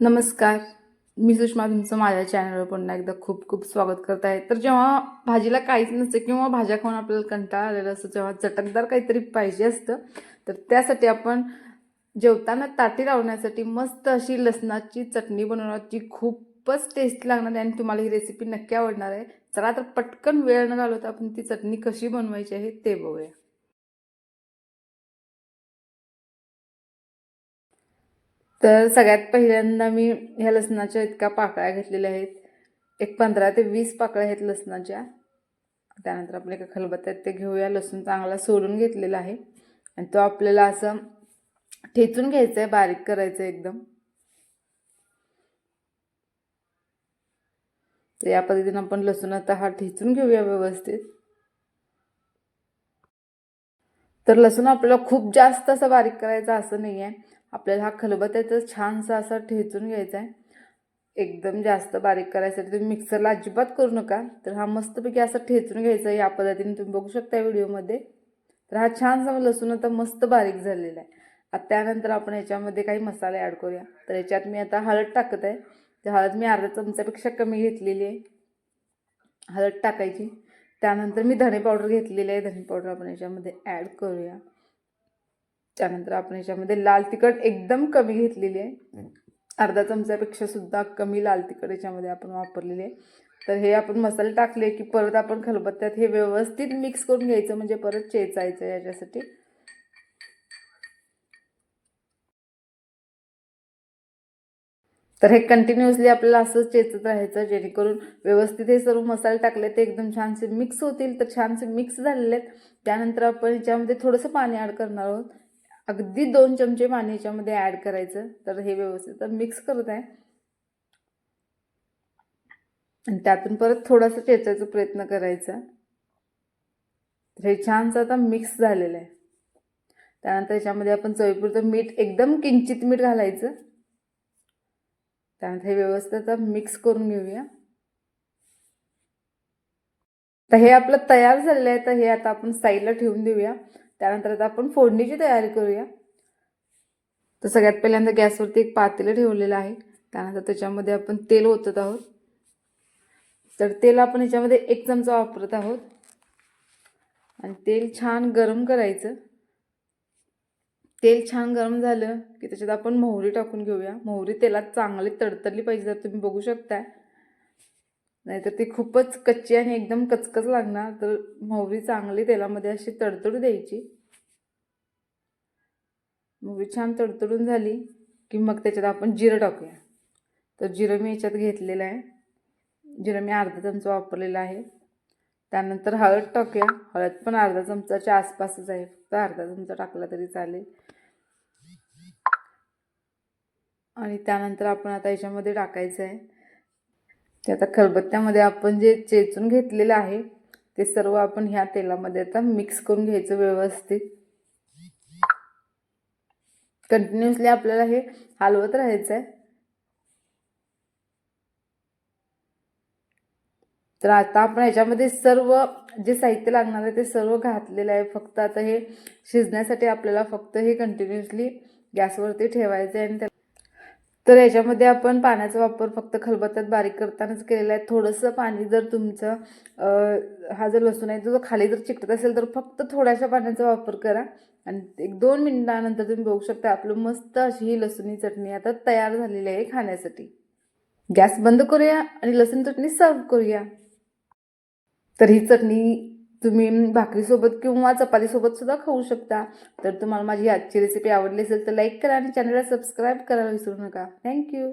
नमस्कार. मी सुषमा तुमचं माझ्या चॅनलवर पुन्हा एकदा खूप खूप स्वागत करत आहे तर जेव्हा भाजीला काहीच नसतं किंवा भाज्या खाऊन आपल्याला कंटाळा आलेला असतो जेव्हा चटकदार काहीतरी पाहिजे असतं. तर त्यासाठी आपण जेवताना ताटी लावण्यासाठी मस्त अशी लसणाची चटणी बनवणार जी खूपच टेस्ट लागणार आहे आणि तुम्हाला ही रेसिपी नक्की आवडणार आहे. चला तर पटकन वेळ न घालवता आपण ती चटणी कशी बनवायची आहे ते बघूया. तर सगळ्यात पहिल्यांदा मी ह्या लसणाच्या इतक्या पाकळ्या घेतलेल्या आहेत. एक पंधरा ते वीस पाकळ्या आहेत लसणाच्या. त्यानंतर आपण एका खलबत्त्यात ते घेऊया. लसूण चांगला सोलून घेतलेला आहे. आणि तो आपल्याला असं ठेचून घ्यायचं आहे बारीक करायचं आहे एकदम. तर या पद्धतीनं आपण लसूण आता हा ठेचून घेऊया व्यवस्थित. तर लसूण आपल्याला खूप जास्त असं बारीक करायचं असं नाही आहे आपल्याला हा खलबत्त्यातच छानसा असा ठेचून घ्यायचा आहे एकदम जास्त बारीक करायसाठी तुम्ही मिक्सरला अजिबात करू नका. तर हा मस्तपैकी असं ठेचून घ्यायचा आहे या पद्धतीने तुम्ही बघू शकता व्हिडिओमध्ये. तर हा छानसा लसूण आता मस्त बारीक झालेला आहे आता त्यानंतर आपण याच्यामध्ये काही मसाले ॲड करूया. तर याच्यात मी आता हळद टाकत आहे तर हळद मी अर्धा चमचापेक्षा कमी घेतलेली आहे. हळद टाकायची. त्यानंतर मी धणे पावडर घेतलेली आहे. धणे पावडर आपण याच्यामध्ये ॲड करूया. त्यानंतर आपण याच्यामध्ये लाल तिखट एकदम कमी घेतलेली आहे. अर्धा चमच्यापेक्षा सुद्धा कमी लाल तिखट याच्यामध्ये आपण वापरलेली आहे. तर हे आपण मसाले टाकले की परत आपण खलबत्त्यात हे व्यवस्थित मिक्स करून घ्यायचं म्हणजे परत चेचायचं याच्यासाठी. तर हे कंटिन्युअसली आपल्याला असंच चेचत राहायचं जेणेकरून व्यवस्थित हे सर्व मसाले टाकले ते एकदम छानसे मिक्स होतील. तर छानसे मिक्स झालेले आहेत. त्यानंतर आपण याच्यामध्ये थोडंसं पाणी ॲड करणार आहोत. अगदी दोन चमचे पाणी याच्यामध्ये ॲड करायचं. तर हे व्यवस्थित मिक्स करत आहे. आणि त्यातून परत थोडासा चेचायचा प्रयत्न करायचा. तर हे छानसं आता मिक्स झालेलं आहे. त्यानंतर याच्यामध्ये आपण चवीपुरतं मीठ एकदम किंचित मीठ घालायचं. त्यानंतर हे व्यवस्थित आता मिक्स करून घेऊया. तर हे आपलं तयार झालेलं आहे. तर हे आता आपण साईडला ठेवून देऊया. त्यानंतर आता आपण फोडणीची तयारी करूया. तर सगळ्यात पहिल्यांदा गॅसवरती एक पातेलं ठेवलेलं आहे. त्यानंतर त्याच्यामध्ये आपण तेल ओतत आहोत. तर तेल आपण याच्यामध्ये एक चमचा वापरत आहोत. आणि तेल छान गरम करायचं. तेल छान गरम झालं की त्याच्यात आपण मोहरी टाकून घेऊया. मोहरी तेलात चांगली तडतडली पाहिजे तर तुम्ही बघू शकताय. नाहीतर ती खूपच कच्ची आणि एकदम कचकच लागणार. तर मोहरी चांगली तेलामध्ये अशी तडतडू द्यायची. मोहरी छान तडतडून झाली की मग त्याच्यात आपण जिरं टाकूया. तर जिरं मी याच्यात घेतलेलं आहे. जिरं मी अर्धा चमचा वापरलेला आहे. त्यानंतर हळद टाकूया. हळद पण अर्धा चमचाच्या आसपासच आहे. फक्त अर्धा चमचा टाकला तरी चालेल. आणि त्यानंतर आपण आता याच्यामध्ये टाकायचं आहे. की आता खलबत्त्यामध्ये आपण जे चेचून घेतलेलं आहे ते सर्व आपण ह्या तेलामध्ये आता मिक्स करून घ्यायचं व्यवस्थित. कंटिन्युअसली आपल्याला हे हलवत राहायचं आहे तर आता आपण ह्याच्यामध्ये सर्व जे साहित्य लागणार आहे ते सर्व घातलेलं आहे. फक्त आता हे शिजण्यासाठी आपल्याला फक्त हे कंटिन्युअसली गॅसवरती ठेवायचं आहे आणि त्या तर याच्यामध्ये आपण पाण्याचा वापर फक्त खलबत्त्यात बारीक करतानाच केलेला आहे. थोडंसं पाणी जर तुमचं हा जर लसूण आहे तो खाली जर चिकटत असेल तर फक्त थोड्याशा पाण्याचा वापर करा. आणि एक दोन मिनिटानंतर तुम्ही बघू शकता आपलं मस्त अशी ही लसूणी चटणी आता तयार झालेली आहे खाण्यासाठी. गॅस बंद करूया आणि लसूण चटणी सर्व करूया. तर ही चटणी तुम्ही भाकरीसोबत किंवा चपातीसोबत सुद्धा खाऊ शकता. तर तुम्हाला माझी आजची रेसिपी आवडली असेल तर लाईक करा आणि चॅनलला सबस्क्राईब करायला विसरू नका. थँक्यू